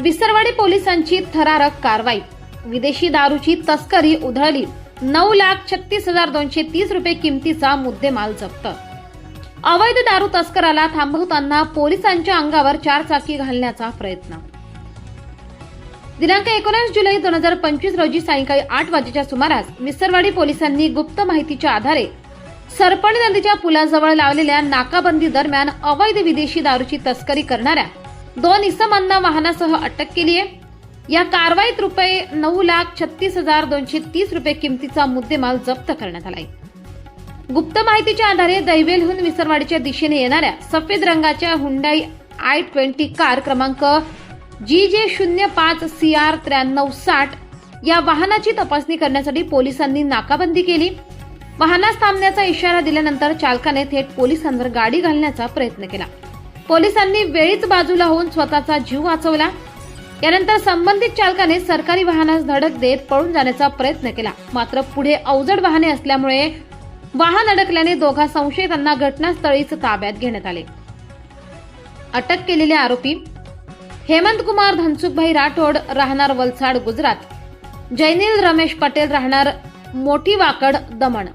विसरवाडी पोलिसांची थरारक कारवाई. विदेशी दारूची तस्करी उधळली. नऊ लाख छत्तीस हजार दोनशे तीस रुपये किमतीचा मुद्देमाल जप्त. अवैध दारू तस्कराला थांबवताना पोलिसांच्या अंगावर चार चाकी घालण्याचा प्रयत्न. दिनांक एकोणीस जुलै दोन हजार पंचवीस रोजी सायंकाळी आठ वाजेच्या सुमारास विसरवाडी पोलिसांनी गुप्त माहितीच्या आधारे सरपणी नदीच्या पुलाजवळ लावलेल्या नाकाबंदी दरम्यान अवैध विदेशी दारूची तस्करी करणाऱ्या दोन इसमांना वाहनासह अटक केली आहे. या कारवाईत रुपये नऊ लाख छत्तीस हजार दोनशे तीस रुपये किमतीचा मुद्देमाल जप्त करण्यात आलाय. गुप्त माहितीच्या आधारे दैवेलहून विसरवाडीच्या दिशेने येणाऱ्या सफेद रंगाच्या हुंडाई आय ट्वेंटी कार क्रमांक जी जे शून्य पाच सी आर त्र्याण्णव साठ या वाहनाची तपासणी करण्यासाठी पोलिसांनी नाकाबंदी केली. वाहनास थांबण्याचा इशारा दिल्यानंतर चालकाने थेट पोलिसांवर गाडी घालण्याचा प्रयत्न केला. पोलिसांनी वेळीच बाजूला होऊन स्वतःचा जीव वाचवला. यानंतर संबंधित चालकाने सरकारी वाहनास धडक देत पळून जाण्याचा प्रयत्न केला. मात्र पुढे अवजड वाहने असल्यामुळे वाहन अडकल्याने दोघा संशयितांना घटनास्थळीच ताब्यात घेण्यात आले. अटक केलेले आरोपी हेमंत कुमार धनसुखभाई राठोड राहणार वलसाड गुजरात. जैनिल रमेश पटेल राहणार मोठी वाकड दमण.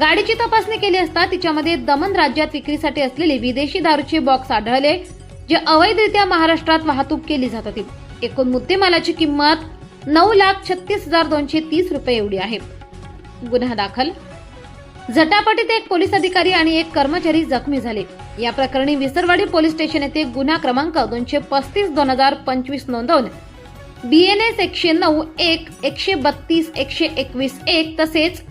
गाडीची तपासणी केली असता तिच्यामध्ये दमन राज्यात विक्रीसाठी असलेले विदेशी दारूचे बॉक्स आढळले जे अवैधरित्या महाराष्ट्रात वाहतूक केली जात होती. एकूण मुद्देमालाची किंमत नऊ लाख छत्तीस हजार दोनशे तीस रुपये एवढी आहे. गुन्हा दाखल. झटापटीत एक पोलीस अधिकारी आणि एक कर्मचारी जखमी झाले. या प्रकरणी विसरवाडी पोलीस स्टेशन येथे गुन्हा क्रमांक दोनशे पस्तीस दोन हजार पंचवीस नोंदवून बीएनएस एकशे नऊ एक एकशे बत्तीस एकशे एकवीस एक तसेच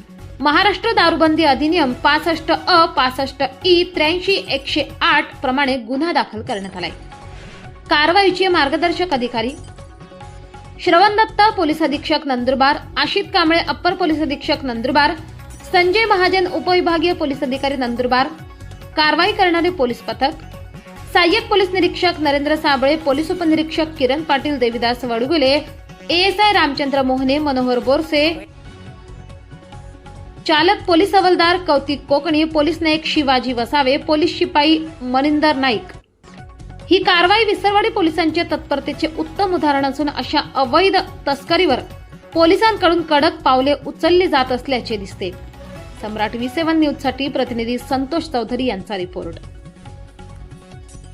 महाराष्ट्र दारूबंदी अधिनियम पासष्ट अ पासष्ट ई त्र्याऐंशी एकशे आठ प्रमाणे गुन्हा दाखल करण्यात आलाय. कारवाईचे मार्गदर्शक अधिकारी. श्रवण दत्ता पोलीस अधीक्षक नंदुरबार आशित कांबळे अप्पर पोलीस अधीक्षक नंदुरबार संजय महाजन उपविभागीय पोलीस अधिकारी नंदुरबार कारवाई करणारे पोलीस पथक सहाय्यक पोलीस निरीक्षक नरेंद्र साबळे पोलीस उपनिरीक्षक किरण पाटील देविदास वडगुले एएसआय रामचंद्र मोहने मनोहर बोरसे चालक पोलीस हवालदार कौतिक कोकणी पोलीस नाईक शिवाजी वसावे पोलीस शिपाई मनिंदर नाईक. ही कारवाई विसरवाडी पोलिसांच्या तत्परतेचे उत्तम उदाहरण असून अशा अवैध तस्करीवर पोलिसांकडून कडक पावले उचलली जात असल्याचे दिसते. सम्राट व्ही सेव्हन न्यूजसाठी प्रतिनिधी संतोष चौधरी यांचा रिपोर्ट.